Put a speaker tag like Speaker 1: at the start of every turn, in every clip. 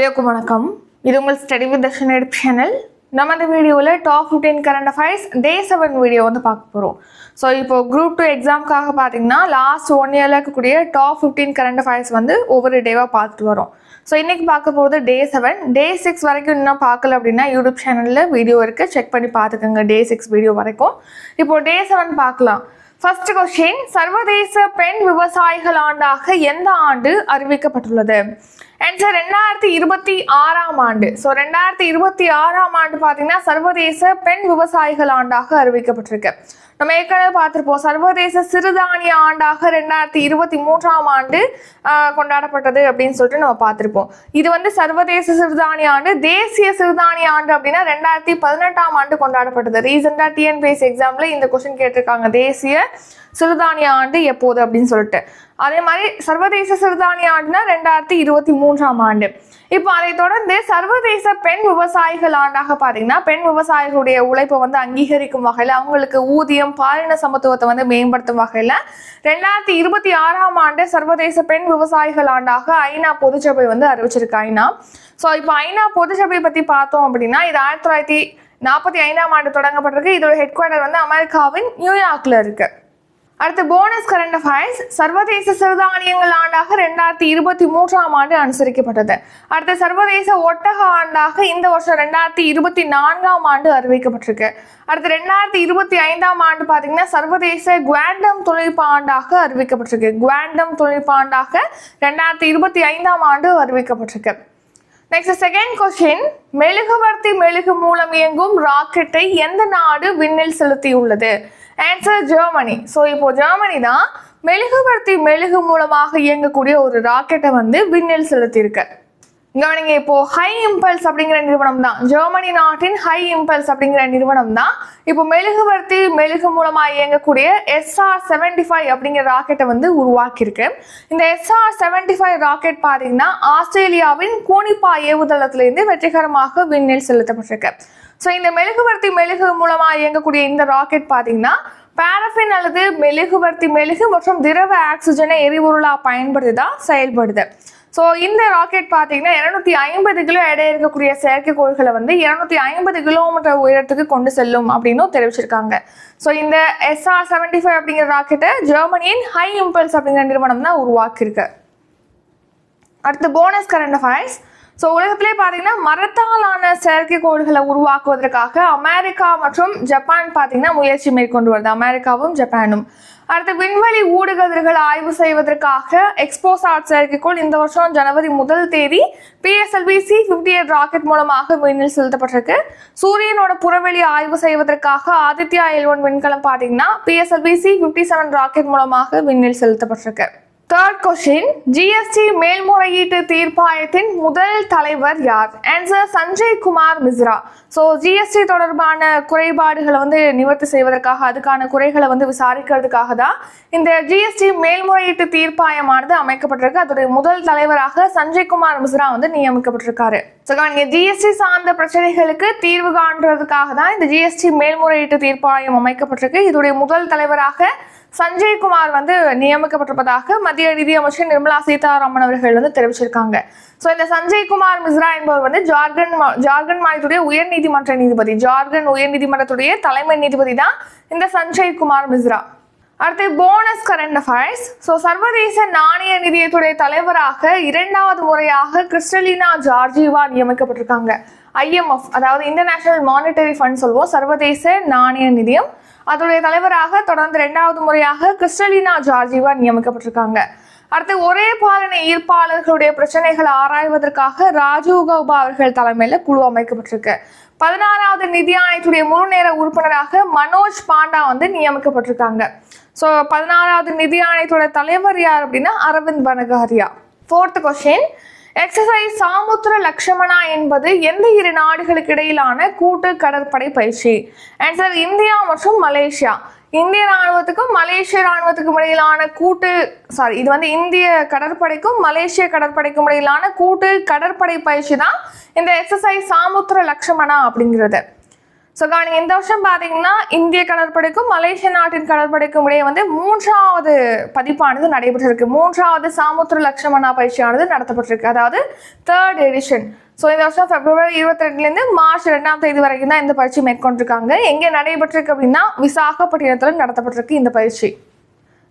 Speaker 1: எல்லாருக்கும் வணக்கம். இது உங்கள் ஸ்டடி வித் தர்ஷன் எடுப் சேனல் நம்ம இந்த வீடியோவில் top fifteen current affairs day seven video வந்து பார்க்க போகிறோம் ஸோ இப்போ குரூப் டூ எக்ஸாமுக்காக பார்த்தீங்கன்னா லாஸ்ட் ஒன் இயரில் இருக்கக்கூடிய டாப் ஃபிஃப்டீன் கரண்ட் அஃபேர்ஸ் வந்து ஒவ்வொரு டேவாக பார்த்துட்டு வரோம். ஸோ இன்றைக்கி பார்க்க போகிறது டே செவன் டே சிக்ஸ் வரைக்கும் இன்னும் பார்க்கல அப்படின்னா யூடியூப் சேனலில் வீடியோ இருக்குது செக் பண்ணி பார்த்துக்கோங்க டே சிக்ஸ் வீடியோ வரைக்கும். இப்போ டே செவன் பார்க்கலாம். ஃபர்ஸ்ட் கொஸ்டின் சர்வதேச பெண் விவசாயிகள் ஆண்டாக எந்த ஆண்டு அறிவிக்கப்பட்டுள்ளது? ஆன்சர் ரெண்டாயிரத்தி இருபத்தி ஆறாம் ஆண்டு. ஸோ ரெண்டாயிரத்தி இருபத்தி ஆறாம் ஆண்டு பார்த்தீங்கன்னா சர்வதேச பெண் விவசாயிகள் ஆண்டாக அறிவிக்கப்பட்டிருக்கு. நம்ம ஏற்கனவே பார்த்துருப்போம் சர்வதேச சிறுதானிய ஆண்டாக ரெண்டாயிரத்தி இருபத்தி மூன்றாம் ஆண்டு கொண்டாடப்பட்டது அப்படின்னு சொல்லிட்டு நம்ம பார்த்துருப்போம். இது வந்து சர்வதேச சிறுதானிய ஆண்டு. தேசிய சிறுதானிய ஆண்டு அப்படின்னா ரெண்டாயிரத்தி பதினெட்டாம் ஆண்டு கொண்டாடப்பட்டது. ரீசெண்டாக டிஎன்பிஎஸ் எக்ஸாம்ல இந்த கொஸ்டின் கேட்டிருக்காங்க. தேசிய சிறுதானிய ஆண்டு எப்போது அப்படின்னு சொல்லிட்டு. அதே மாதிரி சர்வதேச சிறுதானிய ஆண்டுனா ரெண்டாயிரத்தி இருபத்தி மூன்றாம் ஆண்டு. இப்போ அதை தொடர்ந்து சர்வதேச பெண் விவசாயிகள் ஆண்டாக பார்த்தீங்கன்னா பெண் விவசாயிகளுடைய உழைப்பை வந்து அங்கீகரிக்கும் வகையில் அவங்களுக்கு ஊதியம் பாலின சமத்துவத்தை வந்து மேம்படுத்தும் வகையில் ரெண்டாயிரத்தி இருபத்தி ஆறாம் ஆண்டு சர்வதேச பெண் விவசாயிகள் ஆண்டாக ஐநா பொதுச்சபை வந்து அறிவிச்சிருக்கு. ஐநா. ஸோ இப்போ ஐநா பொதுச்சபை பற்றி பார்த்தோம் அப்படின்னா இது ஆயிரத்தி தொள்ளாயிரத்தி நாற்பத்தி ஐந்தாம் ஆண்டு தொடங்கப்பட்டிருக்கு. இதோட ஹெட் குவார்டர் வந்து அமெரிக்காவின் நியூயார்க்ல இருக்கு. அடுத்து போனஸ் கரண்ட் அஃபேர்ஸ் சர்வதேச சிறுதானியங்கள் ஆண்டாக ரெண்டாயிரத்தி இருபத்தி மூன்றாம் ஆண்டு அனுசரிக்கப்பட்டது. அடுத்து சர்வதேச ஒட்டக ஆண்டாக இந்த வருஷம் ரெண்டாயிரத்தி இருபத்தி நான்காம் ஆண்டு அறிவிக்கப்பட்டிருக்கு. அடுத்து ரெண்டாயிரத்தி இருபத்தி ஐந்தாம் ஆண்டு பார்த்தீங்கன்னா சர்வதேச குவாண்டம் தொழிற்பாண்டாக அறிவிக்கப்பட்டிருக்கு. குவாண்டம் தொழிற்பாண்டாக ரெண்டாயிரத்தி இருபத்தி ஐந்தாம் ஆண்டு அறிவிக்கப்பட்டிருக்கு. நெக்ஸ்ட் செகண்ட் கொஸ்டின் மெழுகுவர்த்தி மெழுகு மூலம் இயங்கும் ராக்கெட்டை எந்த நாடு விண்ணில் செலுத்தியுள்ளது? ஆன்சர் ஜெர்மனி ஸோ இப்போ ஜெர்மனி தான் மெழுகுவர்த்தி மெழுகு மூலமாக இயங்கக்கூடிய ஒரு ராக்கெட்டை வந்து விண்ணில் செலுத்தியிருக்கு. கவனிங்க இப்போ ஹை இம்பல்ஸ் அப்படிங்கிற நிறுவனம் தான். ஜெர்மனி நாட்டின் ஹை இம்பல்ஸ் அப்படிங்கிற நிறுவனம் தான். இப்போ மெழுகுபடுத்தி மெழுகு மூலமா இயங்கக்கூடிய எஸ்ஆர் செவன்டி ஃபைவ் அப்படிங்கிற ராக்கெட்டை வந்து உருவாக்கியிருக்கு. இந்த எஸ்ஆர் செவன்டி ஃபைவ் ராக்கெட் பார்த்தீங்கன்னா ஆஸ்திரேலியாவின் கோனிப்பா ஏவுதளத்திலிருந்து வெற்றிகரமாக விண்ணில் செலுத்தப்பட்டிருக்கு. ஸோ இந்த மெழுகுவர்த்தி மெழுகு மூலமாக இயங்கக்கூடிய இந்த ராக்கெட் பார்த்தீங்கன்னா பாரஃபின் அல்லது மெழுகுவர்த்தி மெழுகு மற்றும் திரவ ஆக்சிஜனை எரிபொருளாக பயன்படுத்தி தான் செயல்படுது. ஸோ இந்த ராக்கெட் பார்த்தீங்கன்னா இரநூத்தி ஐம்பது கிலோ எடை இருக்கக்கூடிய செயற்கைக்கோள்களை வந்து இரநூத்தி ஐம்பது கிலோமீட்டர் உயரத்துக்கு கொண்டு செல்லும் அப்படின்னும் தெரிவிச்சிருக்காங்க. ஸோ இந்த எஸ்ஆர் செவன்டி ஃபைவ் அப்படிங்கிற ராக்கெட்டை ஜெர்மனியின் ஹை இம்பல்ஸ் அப்படிங்கிற நிறுவனம் தான் உருவாக்கியிருக்கு. அடுத்து போனஸ் கரண்ட் அஃபேர்ஸ் ஸோ உலகத்திலே பார்த்தீங்கன்னா மரத்தாலான செயற்கைக்கோள்களை உருவாக்குவதற்காக அமெரிக்கா மற்றும் ஜப்பான் பார்த்தீங்கன்னா முயற்சி மேற்கொண்டு வருது. அமெரிக்காவும் ஜப்பானும். அடுத்து விண்வெளி ஊடுகதிர்கள் ஆய்வு செய்வதற்காக எக்ஸ்போசாட் செயற்கைக்கோள் இந்த வருஷம் ஜனவரி முதல் தேதி PSLV C fifty eight rocket மூலமாக விண்ணில் செலுத்தப்பட்டிருக்கு. சூரியனோட புறவெளி ஆய்வு செய்வதற்காக ஆதித்யா எல் ஒன் விண்கலம் பார்த்தீங்கன்னா PSLV C fifty seven rocket மூலமாக விண்ணில் செலுத்தப்பட்டிருக்கு. தேர்ட் கொஸ்டின் ஜிஎஸ்டி மேல்முறையீட்டு தீர்ப்பாயத்தின் முதல் தலைவர் யார்? Answer Sanjay Kumar Mishra. So GST தொடர்பான குறைபாடுகளை வந்து நிவர்த்தி செய்வதற்காக அதுக்கான குறைகளை வந்து விசாரிக்கிறதுக்காக தான் இந்த ஜிஎஸ்டி மேல்முறையீட்டு தீர்ப்பாயமானது அமைக்கப்பட்டிருக்கு. அதோடைய முதல் தலைவராக சஞ்சய் குமார் மிஸ்ரா வந்து நியமிக்கப்பட்டிருக்காரு. ஸோ நீங்கள் ஜிஎஸ்டி சார்ந்த பிரச்சனைகளுக்கு தீர்வு காண்றதுக்காக தான் இந்த ஜிஎஸ்டி மேல்முறையீட்டு தீர்ப்பாயம் அமைக்கப்பட்டிருக்கு. இதோடைய முதல் தலைவராக சஞ்சய் குமார் வந்து நியமிக்கப்பட்டிருப்பதாக மத்திய நிதியமைச்சர் நிர்மலா சீதாராமன் அவர்கள் வந்து தெரிவிச்சிருக்காங்க. ஸோ இந்த சஞ்சய் குமார் மிஸ்ரா என்பவர் வந்து ஜார்க்கண்ட் மா- ஜார்க்கண்ட் மாநிலத்துடைய உயர்நீதிமன்ற நீதிபதி. ஜார்க்கண்ட் உயர்நீதிமன்றத்துடைய தலைமை நீதிபதி தான் இந்த சஞ்சய் குமார் மிஸ்ரா. அடுத்து போனஸ் கரண்ட் அஃபேர்ஸ் ஸோ சர்வதேச நாணய நிதியத்துடைய தலைவராக இரண்டாவது முறையாக கிறிஸ்டலினா ஜார்ஜிவா நியமிக்கப்பட்டிருக்காங்க. ஐஎம்எஃப் அதாவது இன்டர்நேஷனல் மானிட்டரி ஃபண்ட் சொல்லுவோம் சர்வதேச நாணய நிதியம். அதோடைய தலைவராக தொடர்ந்து இரண்டாவது முறையாக கிறிஸ்டலினா ஜார்ஜிவா நியமிக்கப்பட்டிருக்காங்க. அடுத்து ஒரே பாலனை ஈர்ப்பாளர்களுடைய பிரச்சனைகளை ஆராய்வதற்காக ராஜீவ் கௌபா அவர்கள் தலைமையில குழு அமைக்கப்பட்டிருக்கு. பதினாறாவது நிதி ஆணையத்துடைய முழு நேர உறுப்பினராக மனோஜ் பாண்டா வந்து நியமிக்கப்பட்டிருக்காங்க. ஸோ பதினாறாவது நிதி ஆணையத்தோட தலைவர் யார் அப்படின்னா Arvind Panagariya fourth question exercise Samudra Lakshmana என்பது எந்த இரு நாடுகளுக்கு இடையிலான கூட்டு கடற்படை பயிற்சி? ஆன்சர் இந்தியா மற்றும் மலேசியா. இந்திய ராணுவத்துக்கும் மலேசிய ராணுவத்துக்கும் இடையிலான கூட்டு சாரி இது வந்து இந்திய கடற்படைக்கும் மலேசிய கடற்படைக்கும் இடையிலான கூட்டு கடற்படை பயிற்சி தான் இந்த எக்ஸசைஸ் சாமுத்திர லக்ஷ்மணா அப்படிங்கிறது. ஸோ கவனிங்க இந்த வருஷம் பார்த்தீங்கன்னா இந்திய கடற்படைக்கும் மலேசிய நாட்டின் கடற்படைக்கும் இடையே வந்து மூன்றாவது பதிப்பானது நடைபெற்றிருக்கு. மூன்றாவது சாமுத்திர லட்சுமணா பயிற்சியானது நடத்தப்பட்டிருக்கு. அதாவது தேர்ட் எடிஷன் ஸோ இந்த வருஷம் பிப்ரவரி இருபத்தி ரெண்டுலேருந்து மார்ச் ரெண்டாம் தேதி வரைக்கும் தான் இந்த பயிற்சி மேற்கொண்டிருக்காங்க. எங்கே நடைபெற்றிருக்கு அப்படின்னா விசாகப்பட்டினத்தில் நடத்தப்பட்டிருக்கு இந்த பயிற்சி.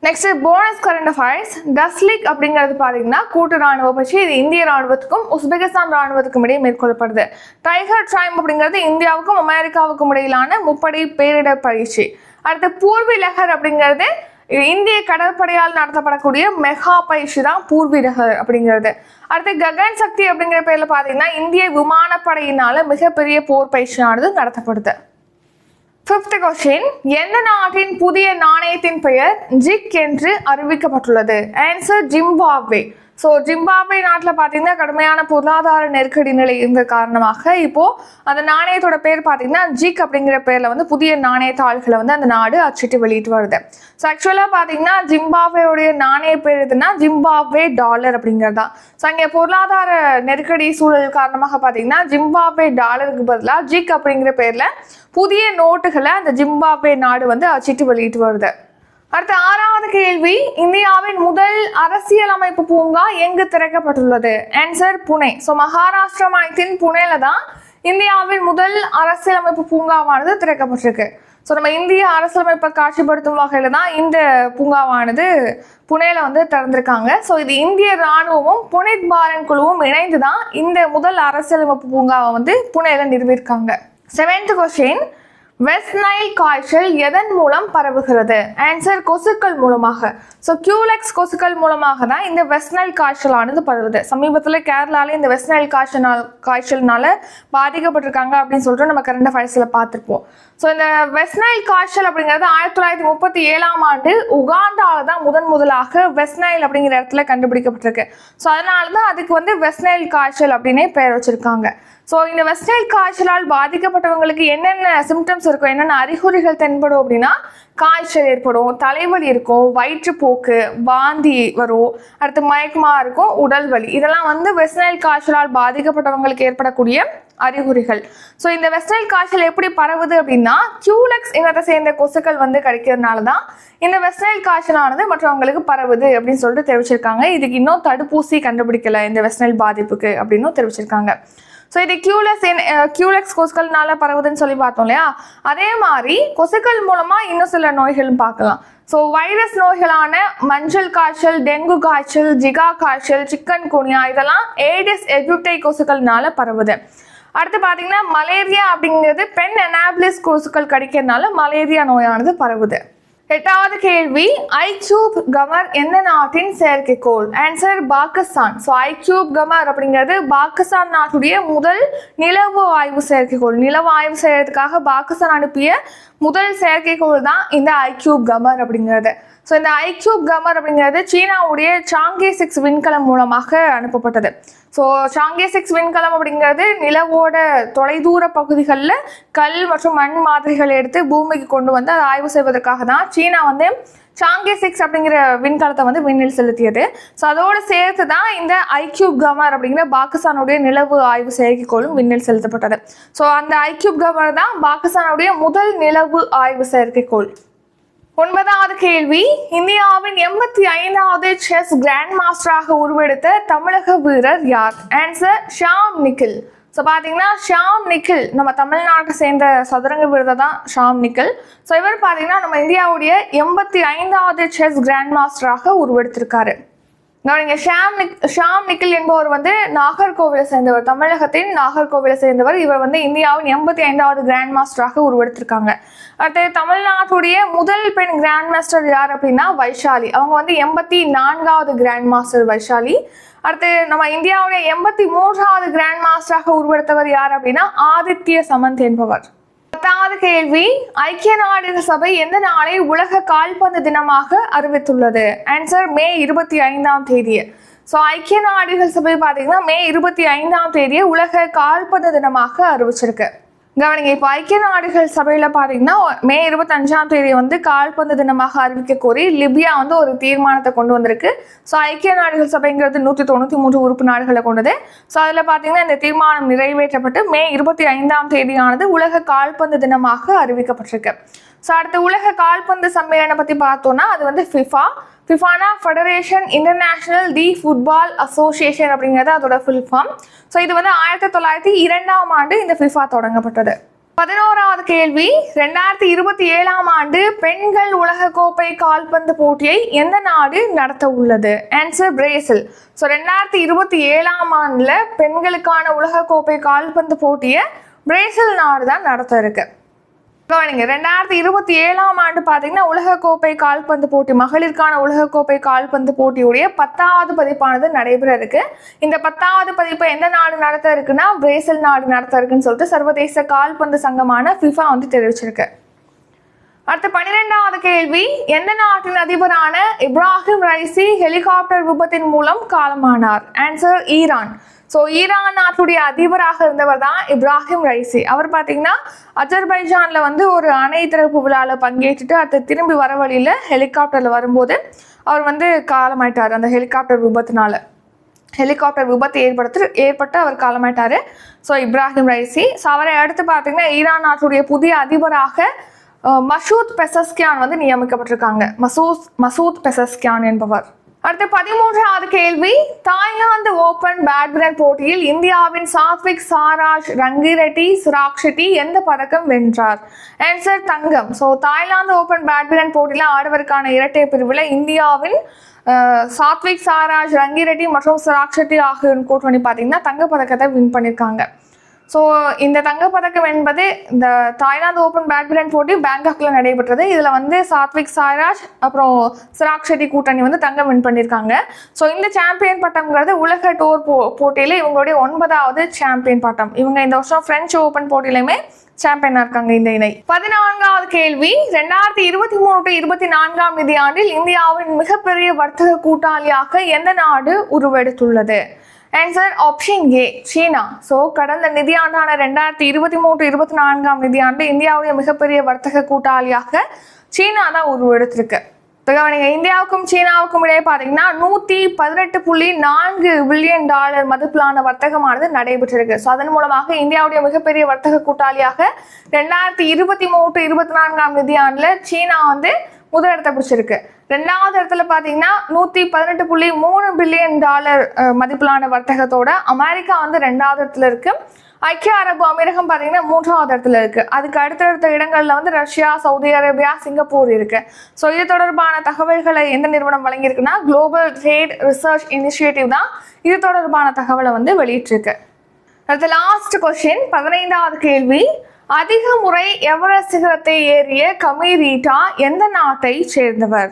Speaker 1: Next bonus current affairs Dustlik அப்படிங்கிறது பார்த்தீங்கன்னா கூட்டு ராணுவ பயிற்சி. இது இந்திய ராணுவத்துக்கும் உஸ்பெகிஸ்தான் ராணுவத்துக்கும் இடையே மேற்கொள்ளப்படுது. டைகர் ட்ரைம் அப்படிங்கிறது இந்தியாவுக்கும் அமெரிக்காவுக்கும் இடையிலான முப்படை பேரிடர் பயிற்சி. அடுத்து பூர்விலகர் அப்படிங்கிறது இந்திய கடற்படையால் நடத்தப்படக்கூடிய மெகா பயிற்சி தான் பூர்வீரகர் அப்படிங்கிறது. அடுத்து ககன் சக்தி அப்படிங்கிற பேரில் பார்த்தீங்கன்னா இந்திய விமானப்படையினால மிகப்பெரிய போர் பயிற்சியானது நடத்தப்படுது. ஃபிஃப்த் கொஸ்டின் எந்த நாட்டின் புதிய நாணயத்தின் பெயர் ஜிக் என்று அறிவிக்கப்பட்டுள்ளது. Answer Zimbabwe. ஸோ ஜிம்பாப்வே நாட்டில் பார்த்தீங்கன்னா கடுமையான பொருளாதார நெருக்கடி நிலை இருந்த காரணமாக இப்போ அந்த நாணயத்தோட பேர் பார்த்தீங்கன்னா ஜிக் அப்படிங்கிற பேரில் வந்து புதிய நாணய தாள்களை வந்து அந்த நாடு அச்சிட்டு வெளியிட்டு வருது. ஸோ ஆக்சுவலாக பார்த்தீங்கன்னா ஜிம்பாப்வேவுடைய நாணய பேர் எதுனா ஜிம்பாப்வே டாலர் அப்படிங்கிறது. தான் ஸோ அங்கே பொருளாதார நெருக்கடி சூழல் காரணமாக பார்த்தீங்கன்னா ஜிம்பாப்வே டாலருக்கு பதிலாக ஜிக் அப்படிங்கிற பேரில் புதிய நோட்டுகளை அந்த ஜிம்பாப்வே நாடு வந்து அச்சிட்டு வெளியிட்டு வருது. அடுத்த ஆறாவது கேள்வி இந்தியாவின் முதல் அரசியலமைப்பு பூங்கா எங்கு திறக்கப்பட்டுள்ளது? ஆன்சர் புனே. ஸோ மகாராஷ்டிரா மாநிலத்தின் புனேல தான் இந்தியாவின் முதல் அரசியலமைப்பு பூங்காவானது திறக்கப்பட்டிருக்கு. ஸோ நம்ம இந்திய அரசியலமைப்பை காட்சிப்படுத்தும் வகையில் தான் இந்த பூங்காவானது புனேல வந்து திறந்திருக்காங்க. ஸோ இது இந்திய ராணுவமும் புனித் பாரன் குழுவும் இணைந்து தான் இந்த முதல் அரசியலமைப்பு பூங்காவை வந்து புனேல நிறுவியிருக்காங்க. செவன்த் கொஸ்டின் வெஸ்ட் நைல் காய்ச்சல் எதன் மூலம் பரவுகிறது? ஆன்சர் கொசுக்கள் மூலமாக. ஸோ கியூலெக்ஸ் கொசுக்கள் மூலமாக தான் இந்த வெஸ்ட் நைல் காய்ச்சலானது பரவுது. சமீபத்தில் கேரளாவில் இந்த வெஸ்ட் நைல் காய்ச்சல் காய்ச்சல்னால பாதிக்கப்பட்டிருக்காங்க அப்படின்னு சொல்லிட்டு நம்ம கரண்ட் அஃபேர்ஸில் பார்த்துருப்போம். ஸோ இந்த வெஸ்ட் நைல் காய்ச்சல் அப்படிங்கிறது ஆயிரத்தி தொள்ளாயிரத்தி முப்பத்தி ஏழாம் ஆண்டு உகாண்டாவில் தான் முதன் முதலாக வெஸ்ட் நைல் அப்படிங்கிற இடத்துல கண்டுபிடிக்கப்பட்டிருக்கு. ஸோ அதனால தான் அதுக்கு வந்து வெஸ்ட் நைல் காய்ச்சல் அப்படின்னே பெயர் வச்சிருக்காங்க. ஸோ இந்த வெஸ்ட் நைல் காய்ச்சலால் பாதிக்கப்பட்டவங்களுக்கு என்னென்ன சிம்டம்ஸ் இருக்கும் என்னென்ன அறிகுறிகள் தென்படும் அப்படின்னா காய்ச்சல் ஏற்படும் தலைவலி இருக்கும் வயிற்றுப்போக்கு வாந்தி வரும் அடுத்து மயக்கமாக இருக்கும் உடல் வலி. இதெல்லாம் வந்து வெஸ்டர்னைல் காய்ச்சலால் பாதிக்கப்பட்டவங்களுக்கு ஏற்படக்கூடிய அறிகுறிகள். ஸோ இந்த வெஸ்ட் காய்ச்சல் எப்படி பரவுது அப்படின்னா கியூலெக்ஸ் இனத்தை சேர்ந்த கொசுக்கள் வந்து கிடைக்கிறதுனால தான் இந்த வெஸ்டர்னைல் காய்ச்சலானது மற்றவங்களுக்கு பரவுது அப்படின்னு சொல்லிட்டு தெரிவிச்சிருக்காங்க. இதுக்கு இன்னும் தடுப்பூசி கண்டுபிடிக்கல இந்த வெஸ்டர்னைல் பாதிப்புக்கு அப்படின்னும் தெரிவிச்சிருக்காங்க. ஸோ இது கியூலெக்ஸ் கியூலெக்ஸ் கொசுக்கள்னால பரவுதுன்னு சொல்லி பார்த்தோம் இல்லையா? அதே மாதிரி கொசுக்கள் மூலமாக இன்னும் சில நோய்களும் பார்க்கலாம். ஸோ வைரஸ் நோய்களான மஞ்சள் காய்ச்சல் டெங்கு காய்ச்சல் ஜிகா காய்ச்சல் சிக்கன் குனியா இதெல்லாம் ஏடிஸ் எஜுப்டை கொசுக்கள்னால பரவுது. அடுத்து பார்த்தீங்கன்னா மலேரியா அப்படிங்கிறது பெண் அனாபிலிஸ் கொசுக்கள் கடிக்கிறதுனால மலேரியா நோயானது பரவுது. எட்டாவது கேள்வி ஐக்யூப் கமர் எந்த நாட்டின் செயற்கைக்கோள்? Answer Pakistan. So iCube Qamar அப்படிங்கிறது பாகிஸ்தான் நாட்டுடைய முதல் நிலவு ஆய்வு செயற்கைக்கோள். நிலவு ஆய்வு செய்யறதுக்காக பாகிஸ்தான் அனுப்பிய முதல் செயற்கைக்கோள் தான் இந்த ஐக்யூப் கமர் அப்படிங்கிறது. ஸோ இந்த ஐக்யூப் கமர் அப்படிங்கிறது சீனாவுடைய சாங்கே சிக்ஸ் விண்கலம் மூலமாக அனுப்பப்பட்டது. ஸோ சாங்கே சிக்ஸ் விண்கலம் அப்படிங்கிறது நிலவோட தொலைதூர பகுதிகளில் கல் மற்றும் மண் மாதிரிகள் எடுத்து பூமிக்கு கொண்டு வந்து அதை ஆய்வு செய்வதற்காக தான் சீனா வந்து சாங்கே சிக்ஸ் அப்படிங்கிற விண்கலத்தை வந்து விண்ணில் செலுத்தியது. ஸோ அதோடு சேர்த்து தான் இந்த ஐக்யூப் கமர் அப்படிங்கிற பாகிஸ்தானுடைய நிலவு ஆய்வு செயற்கைக்கோளும் விண்ணில் செலுத்தப்பட்டது. ஸோ அந்த ஐக்யூப் கமர் தான் பாகிஸ்தானுடைய முதல் நிலவு ஆய்வு செயற்கைக்கோள். ஒன்பதாவது கேள்வி. இந்தியாவின் எண்பத்தி ஐந்தாவது செஸ் கிராண்ட் மாஸ்டராக உருவெடுத்த தமிழக வீரர் யார்? ஆன்சர் ஷாம் நிக்கில். ஸோ பார்த்தீங்கன்னா ஷாம் நிக்கில். நம்ம தமிழ்நாட்டை சேர்ந்த சதுரங்க விருதை தான் ஷாம் நிக்கில். ஸோ இவர் பார்த்தீங்கன்னா நம்ம இந்தியாவுடைய எண்பத்தி ஐந்தாவது செஸ் கிராண்ட் மாஸ்டராக உருவெடுத்திருக்காரு. கவனிங்க ஷாம் நிக் ஷாம் நிக்கில் என்பவர் வந்து நாகர்கோவிலை சேர்ந்தவர். தமிழகத்தின் நாகர்கோவிலை சேர்ந்தவர். இவர் வந்து இந்தியாவின் எண்பத்தி ஐந்தாவது கிராண்ட் மாஸ்டராக உருவெடுத்திருக்காங்க. அடுத்து தமிழ்நாட்டுடைய முதல் பெண் கிராண்ட் மாஸ்டர் யார் அப்படின்னா வைஷாலி. அவங்க வந்து எண்பத்தி நான்காவது கிராண்ட் மாஸ்டர் வைஷாலி. அடுத்து நம்ம இந்தியாவுடைய எண்பத்தி மூன்றாவது கிராண்ட் மாஸ்டராக உருவெடுத்தவர் யார் அப்படின்னா ஆதித்ய சமந்த் என்பவர். பத்தாவது கேள்வி ஐக்கிய நாடுகள் சபை எந்த நாளை உலக கால்பந்து தினமாக அறிவித்துள்ளது? ஆன்சர் மே இருபத்தி ஐந்தாம் தேதி. ஸோ ஐக்கிய நாடுகள் சபை பார்த்தீங்கன்னா மே இருபத்தி ஐந்தாம் தேதியை உலக கால்பந்து தினமாக அறிவிச்சிருக்கு. கவனிங்க இப்போ ஐக்கிய நாடுகள் சபையில் பார்த்தீங்கன்னா மே இருபத்தஞ்சாம் தேதி வந்து கால்பந்து தினமாக அறிவிக்க கோரி லிபியா வந்து ஒரு தீர்மானத்தை கொண்டு வந்திருக்கு. ஸோ ஐக்கிய நாடுகள் சபைங்கிறது நூற்றி தொண்ணூற்றி மூன்று உறுப்பு நாடுகளை கொண்டது. ஸோ அதில் பார்த்தீங்கன்னா இந்த தீர்மானம் நிறைவேற்றப்பட்டு மே இருபத்தி ஐந்தாம் தேதியானது உலக கால்பந்து தினமாக அறிவிக்கப்பட்டிருக்கு. ஸோ அடுத்த உலக கால்பந்து சம்மேளனம் பற்றி பார்த்தோம்னா அது வந்து FIFA ஃபிஃபானா federation international the football association அப்படிங்கிறது அதோட ஃபுல் ஃபார்ம் ஸோ இது வந்து ஆயிரத்தி தொள்ளாயிரத்தி இரண்டாம் ஆண்டு இந்த ஃபிஃபா தொடங்கப்பட்டது. பதினோராவது கேள்வி ரெண்டாயிரத்தி இருபத்தி ஏழாம் ஆண்டு பெண்கள் உலகக்கோப்பை கால்பந்து போட்டியை எந்த நாடு நடத்த உள்ளது? ஆன்சர் பிரேசில் ஸோ ரெண்டாயிரத்தி இருபத்தி ஏழாம் ஆண்டில் பெண்களுக்கான உலகக்கோப்பை கால்பந்து போட்டியை பிரேசில் நாடு தான் நடத்த இருக்குது கவனிங்க ரெண்டாயிரத்தி இருபத்தி ஏழாம் ஆண்டு பார்த்தீங்கன்னா உலகக்கோப்பை கால்பந்து போட்டி மகளிருக்கான உலகக்கோப்பை கால்பந்து போட்டியுடைய பத்தாவது பதிப்பானது நடைபெற இருக்கு. இந்த பத்தாவது பதிப்பை எந்த நாடு நடத்த இருக்குன்னா பிரேசில் நாடு நடத்த இருக்குன்னு சொல்லிட்டு சர்வதேச கால்பந்து சங்கமான ஃபிஃபா வந்து தெரிவிச்சிருக்கு. அடுத்த பன்னிரெண்டாவது கேள்வி எந்த நாட்டின் அதிபரான இப்ராஹிம் ரைசி ஹெலிகாப்டர் விபத்தின் மூலம் காலமானார்? Answer Iran. ஸோ ஈரான் நாட்டுடைய அதிபராக இருந்தவர் தான் இப்ராஹிம் ரைசி. அவர் பார்த்தீங்கன்னா அஜர்பைஜானில் வந்து ஒரு அணை திறப்பு விழாவில் பங்கேற்றுட்டு அடுத்து திரும்பி வர வழியில் ஹெலிகாப்டரில் வரும்போது அவர் வந்து காலமாயிட்டார் அந்த ஹெலிகாப்டர் விபத்தினால். ஹெலிகாப்டர் விபத்து ஏற்படுத்து ஏற்பட்டு அவர் காலமாயிட்டார். So Ebrahim Raisi. ஸோ அவரை அடுத்து பார்த்தீங்கன்னா ஈரான் நாட்டுடைய புதிய அதிபராக மசூத் பெசஸ்கியான் வந்து நியமிக்கப்பட்டிருக்காங்க. மசூத் மசூத் பெசஸ்கியான் என்பவர். அடுத்து பதிமூன்றாவது கேள்வி. தாய்லாந்து ஓபன் பேட்மிண்டன் போட்டியில் இந்தியாவின் சாத்விக் சாராஜ் ரங்கிரெட்டி சிராக் ஷெட்டி எந்த பதக்கம் வென்றார்? ஆன்சர் தங்கம். ஸோ தாய்லாந்து ஓபன் பேட்மிண்டன் போட்டியில் ஆடவருக்கான இரட்டை பிரிவில் இந்தியாவின் சாத்விக் சாராஜ் ரங்கிரெட்டி மற்றும் சிராக் ஷெட்டி ஆகியோரின் கூட்டணி பார்த்தீங்கன்னா தங்கப்பதக்கத்தை வின் பண்ணியிருக்காங்க. ஸோ இந்த தங்கப்பதக்கம் என்பது இந்த தாய்லாந்து ஓப்பன் பேட்மிண்டன் போட்டி பேங்காக்ல நடைபெற்றது. இதில் வந்து சாத்விக் சாய்ராஜ் அப்புறம் சிராக் ஷெட்டி கூட்டணி வந்து தங்கம் வின் பண்ணியிருக்காங்க ஸோ இந்த சாம்பியன் பட்டம்ங்கிறது உலக டோர் போ போட்டியில் இவங்களுடைய ஒன்பதாவது சாம்பியன் பட்டம். இவங்க இந்த வருஷம் ஃப்ரெஞ்சு ஓப்பன் போட்டியிலுமே சாம்பியனா இருக்காங்க இந்த இணை. பதினான்காவது கேள்வி ரெண்டாயிரத்தி இருபத்தி மூணு டு இருபத்தி நான்காம் நிதியாண்டில் இந்தியாவின் மிகப்பெரிய வர்த்தக கூட்டாளியாக எந்த நாடு உருவெடுத்துள்ளது? Answer option A China. So கடந்த நிதியாண்டான ரெண்டாயிரத்தி இருபத்தி மூன்று இருபத்தி நான்காம் நிதியாண்டு இந்தியாவுடைய மிகப்பெரிய வர்த்தக கூட்டாளியாக சீனா தான் உருவெடுத்திருக்கு. இப்போ இந்தியாவுக்கும் சீனாவுக்கும் இடையே பார்த்தீங்கன்னா நூற்றி பதினெட்டு புள்ளி நான்கு பில்லியன் டாலர் மதிப்பிலான வர்த்தகமானது நடைபெற்றிருக்கு. ஸோ அதன் மூலமாக இந்தியாவுடைய மிகப்பெரிய வர்த்தக கூட்டாளியாக ரெண்டாயிரத்தி இருபத்தி மூன்று இருபத்தி நான்காம் நிதியாண்டில் சீனா வந்து முதலிடத்தை பிடிச்சிருக்கு. ரெண்டாவது இடத்துல பார்த்தீங்கன்னா நூற்றி பதினெட்டு புள்ளி மூணு பில்லியன் டாலர் மதிப்பிலான வர்த்தகத்தோட அமெரிக்கா வந்து ரெண்டாவது இடத்துல இருக்கு. ஐக்கிய அரபு அமீரகம் பார்த்தீங்கன்னா மூன்றாவது இடத்துல இருக்கு. அதுக்கு அடுத்தடுத்த இடங்கள்ல வந்து ரஷ்யா சவுதி அரேபியா சிங்கப்பூர் இருக்கு. ஸோ இது தொடர்பான தகவல்களை எந்த நிறுவனம் வழங்கியிருக்குன்னா குளோபல் ட்ரேட் ரிசர்ச் இனிஷியேட்டிவ் தான் இது தொடர்பான தகவலை வந்து வெளியிட்டிருக்கு. அடுத்த லாஸ்ட் கொஸ்டின் பதினைந்தாவது கேள்வி. அதிக முறை எவரெஸ்ட் சிகரத்தை ஏறிய கமீரீட்டா எந்த நாட்டை சேர்ந்தவர்?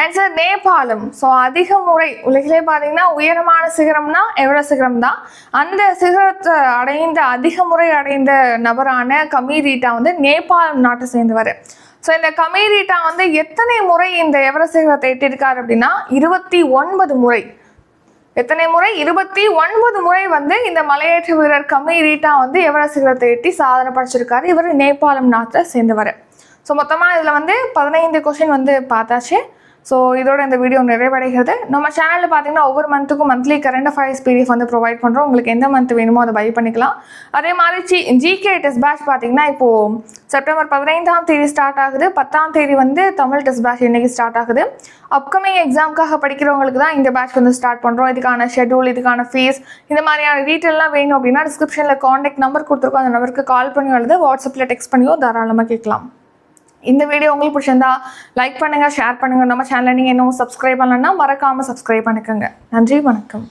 Speaker 1: ஆன்சர் நேபாளம் ஸோ அதிக முறை உலகிலே பார்த்தீங்கன்னா உயரமான சிகரம்னா எவ்வளோ சிகரம் தான். அந்த சிகரத்தை அடைந்த அதிக முறை அடைந்த நபரான கமீரீட்டா வந்து நேபாளம் நாட்டை சேர்ந்தவர். ஸோ இந்த கமீரீட்டா வந்து எத்தனை முறை இந்த எவரெஸ்ட் சிகரத்தை எட்டியிருக்காரு அப்படின்னா இருபத்தி ஒன்பது முறை. எத்தனை முறை? இருபத்தி ஒன்பது முறை வந்து இந்த மலையேற்ற வீரர் கமீரீட்டா வந்து எவரெஸ்ட் சிகரத்தை எட்டி சாதனை படைச்சிருக்காரு. இவர் நேபாளம் நாட்டை சேர்ந்தவர். ஸோ மொத்தமாக இதில் வந்து பதினைந்து கொஷின் வந்து பார்த்தாச்சு. ஸோ இதோட இந்த வீடியோ நிறைவடைகிறது. நம்ம சேனலில் பார்த்தீங்கன்னா ஒவ்வொரு மந்த்துக்கும் மந்த்லி கரண்ட் அஃபேர்ஸ் பிடிஎஃப் வந்து ப்ரொவைட் பண்ணுறோம் உங்களுக்கு எந்த மந்த் வேணுமோ அதை பை பண்ணிக்கலாம். அதே மாதிரி ஜி ஜிகே டெஸ்ட் பேட்ச் பார்த்தீங்கன்னா இப்போது செப்டம்பர் பதினைந்தாம் தேதி ஸ்டார்ட் ஆகுது. பத்தாம் தேதி வந்து தமிழ் டெஸ்ட் பேட்ச் இன்றைக்கி ஸ்டார்ட் ஆகுது. அப்கமிங் எக்ஸாம்க்காக படிக்கிறவங்களுக்கு தான் இந்த பேட்ச் வந்து ஸ்டார்ட் பண்ணுறோம் இதுக்கான ஷெட்யூல் இதுக்கான ஃபீஸ் இந்த மாதிரியான டீட்டெயிலாம் வேணும் அப்படின்னா டிஸ்கிரிப்ஷனில் காண்டாக்ட் நம்பர் கொடுத்துருக்கோம். அந்த நம்பருக்கு கால் பண்ணி அல்லது வாட்ஸ்அப்பில் டெக்ஸ்ட் பண்ணியோ தாராளமாக கேட்கலாம். இந்த வீடியோ உங்களுக்கு பிடிச்சிருந்தா லைக் பண்ணுங்கள் ஷேர் பண்ணுங்கள் நம்ம சேனலை நீங்கள் இன்னும் சப்ஸ்கிரைப் பண்ணலன்னா மறக்காமல் சப்ஸ்கிரைப் பண்ணிக்கோங்க. நன்றி வணக்கம்.